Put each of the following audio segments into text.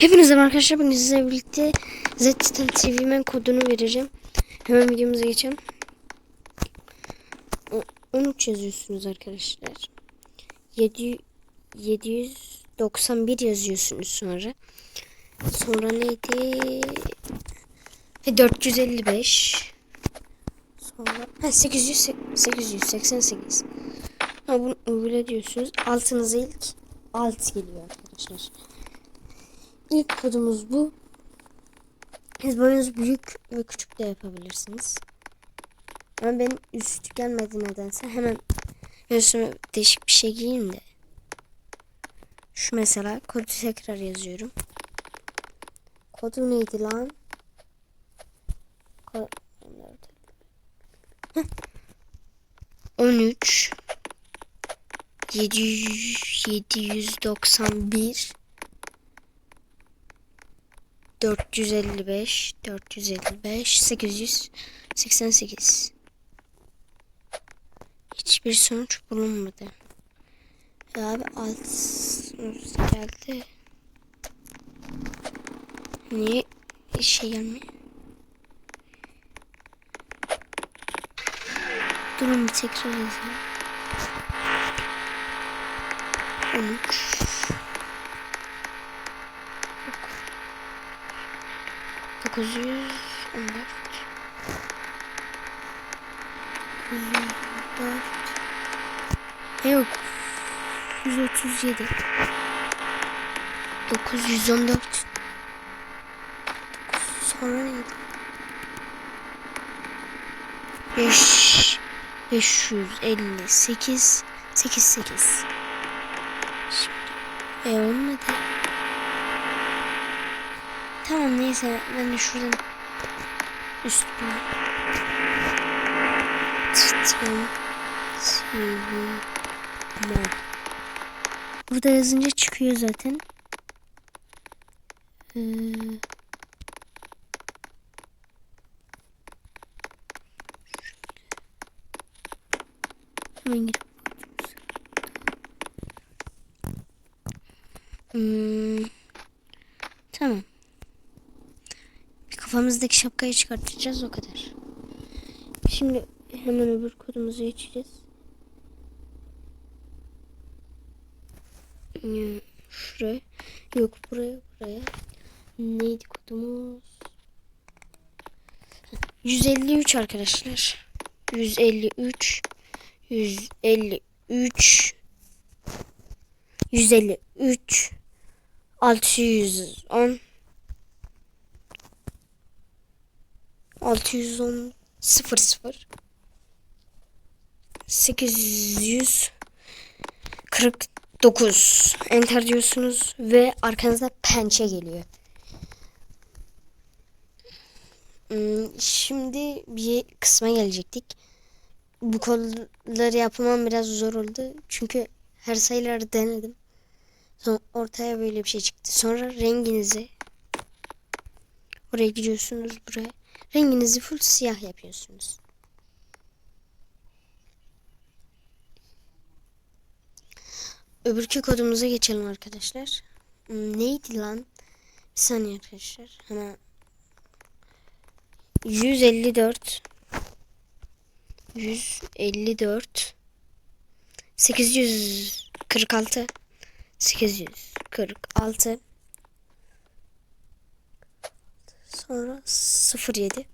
Hepinize arkadaşlar bugün sizlerle birlikte Zetitan TV'men kodunu vereceğim. Hemen videomuza geçelim. O- 13 yazıyorsunuz arkadaşlar. 7 791 yazıyorsunuz sonra. Sonra neydi? Ve 455. Sonra ha 800 888. Ha bunu uygula diyorsunuz. Altınıza ilk alt geliyor arkadaşlar. İlk kodumuz bu. Siz boyunuz büyük ve küçük de yapabilirsiniz. Ama benim üst gelmedi nedense. Hemen üstüme değişik bir şey giyeyim de. Şu mesela kodu tekrar yazıyorum. Kodu neydi lan? Ko- Heh. 13 700 791 455 455 888 Hiçbir sonuç bulunmadı. Ya abi alt geldi. Niye şey gelmiyor? Durun tekrar yazayım. 13 914 914 Yok. 137 914 Sonra neydi? 5 558 88 Şimdi e olmadı. Tamam neyse ben de şuradan üstüne Mod. Burada yazınca çıkıyor zaten. Ee, hemen girip Hmm, tamam. Kafamızdaki şapkayı çıkartacağız o kadar. Şimdi hemen öbür kodumuzu geçeceğiz. Hmm, Şuraya. Yok buraya buraya. Neydi kodumuz? 153 arkadaşlar. 153 153 153 610 610 00 849 enter diyorsunuz ve arkanızda pençe geliyor. Hmm, Şimdi bir kısma gelecektik. Bu kodları yapmam biraz zor oldu. Çünkü her sayıları denedim. Sonra ortaya böyle bir şey çıktı. Sonra renginizi oraya gidiyorsunuz buraya. Renginizi full siyah yapıyorsunuz. Öbürkü kodumuza geçelim arkadaşlar. Hmm, Neydi lan? Bir saniye arkadaşlar. Hemen 154 154 846 846 sonra 07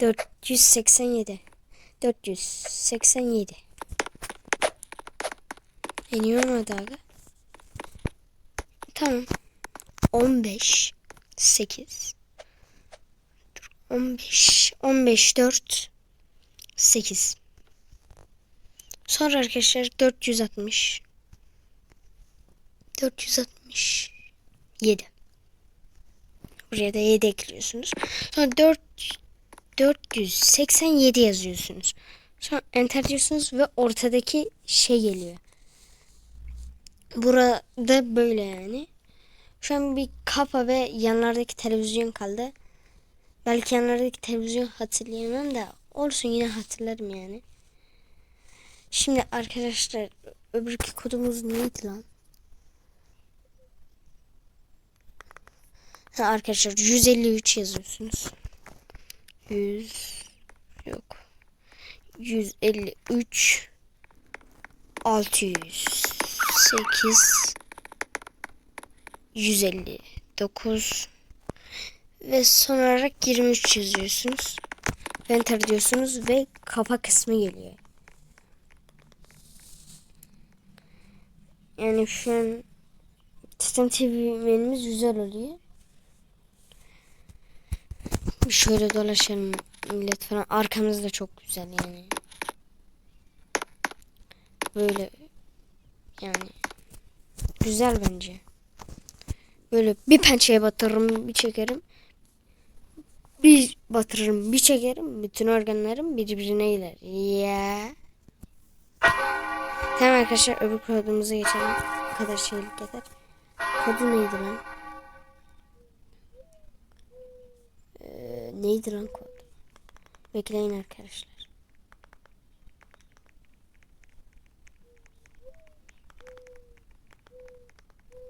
487 487 İniyor mu daha? Tamam. 15 8 Dur, 15 15 4 8 Sonra arkadaşlar 460 467 Buraya da 7 ekliyorsunuz. Sonra 4 487 yazıyorsunuz. Sonra enter diyorsunuz ve ortadaki şey geliyor. Burada böyle yani. Şu an bir kafa ve yanlardaki televizyon kaldı. Belki yanlardaki televizyon hatırlayamam da olsun yine hatırlarım yani. Şimdi arkadaşlar öbürki kodumuz neydi lan? Arkadaşlar 153 yazıyorsunuz. 100 yok. 153 608 159 ve son olarak 23 yazıyorsunuz. Enter diyorsunuz ve kafa kısmı geliyor. Yani şu an Titan TV menümüz güzel oluyor. Şöyle dolaşalım millet falan. Arkamız da çok güzel yani. Böyle yani güzel bence. Böyle bir pençeye batırırım bir çekerim. Bir batırırım bir çekerim. Bütün organlarım birbirine gider. Ya. Tamam arkadaşlar öbür kodumuza geçelim. Bu kadar şeylik yeter. Kodu neydi lan? Neydi lan kod? Bekleyin arkadaşlar.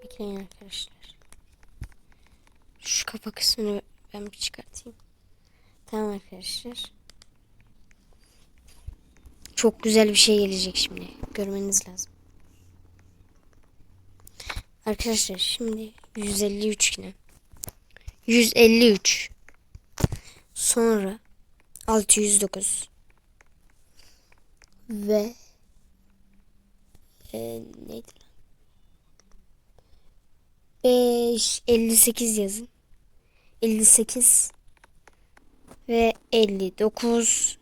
Bekleyin arkadaşlar. Şu kafa kısmını ben bir çıkartayım. Tamam arkadaşlar. Çok güzel bir şey gelecek şimdi. Görmeniz lazım. Arkadaşlar şimdi 153 yine. 153. Sonra 609. Ve e, neydi lan? 5 58 yazın. 58 ve 59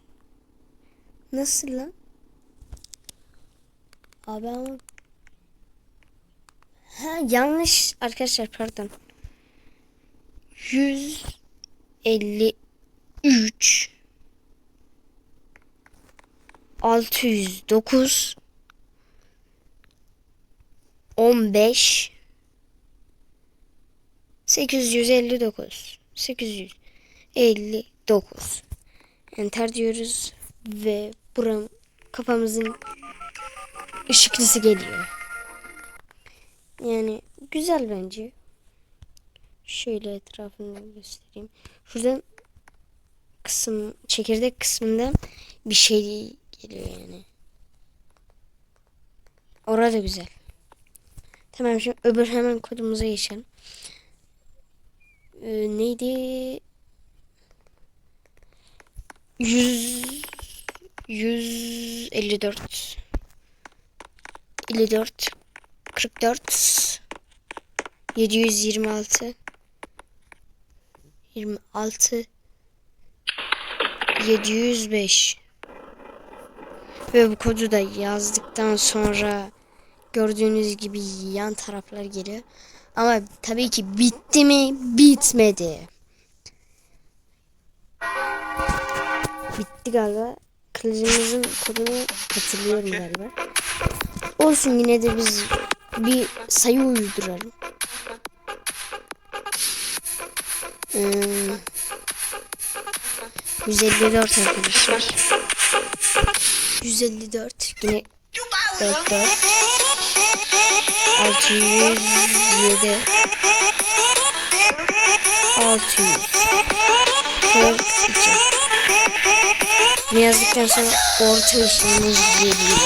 Nasıl lan? Abi ama Ha yanlış arkadaşlar pardon. 153 609 15 859 859 Enter diyoruz ve buram kafamızın ışıklısı geliyor. Yani güzel bence. Şöyle etrafını göstereyim. Şuradan kısım çekirdek kısmından bir şey geliyor yani. Orada güzel. Tamam şimdi öbür hemen kodumuza geçelim. Ee, neydi? 100 154 54 44 726 26 705 ve bu kodu da yazdıktan sonra gördüğünüz gibi yan taraflar geliyor. Ama tabii ki bitti mi? Bitmedi. Bitti galiba. Kılıcımızın kodunu hatırlıyorum galiba. Olsun yine de biz bir sayı uyduralım. Hmm. 154 arkadaşlar. 154 yine 4 4 607 600 42 Bunu yazdıktan sonra orta işimiz geliyor.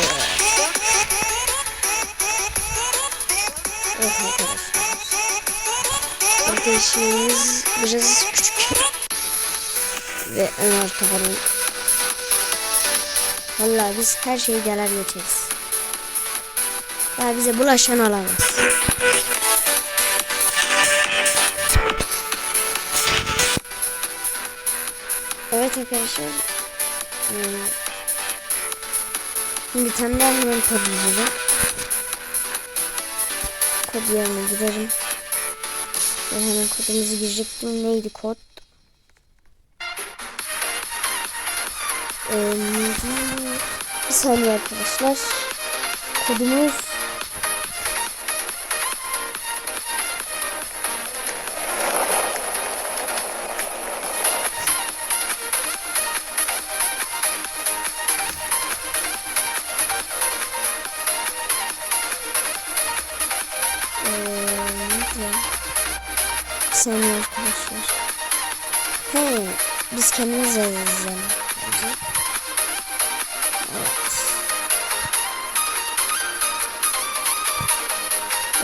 Evet arkadaşlar. Orta işimiz biraz küçük. Ve ön arka falan. Valla biz her şeyi deler geçeriz. Daha bize bulaşan olamaz. Evet arkadaşlar. Hmm. Bir tane daha hemen kod yazalım. Kod yerine girelim. Ve hemen kodumuzu girecektim. Neydi kod? Saniye arkadaşlar. Kodumuz saniye arkadaşlar. He, biz kendimiz yazarız yani.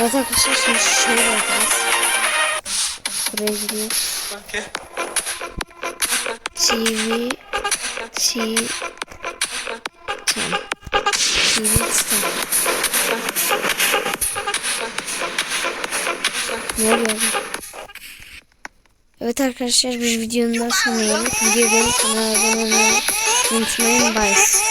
Evet arkadaşlar şimdi şöyle yapacağız. Buraya gidiyoruz. TV T Tamam. TV Star. Ne oluyor? Evet arkadaşlar bir videonun daha sonuna geldik. Videoyu beğenip kanala abone olmayı unutmayın. Bye.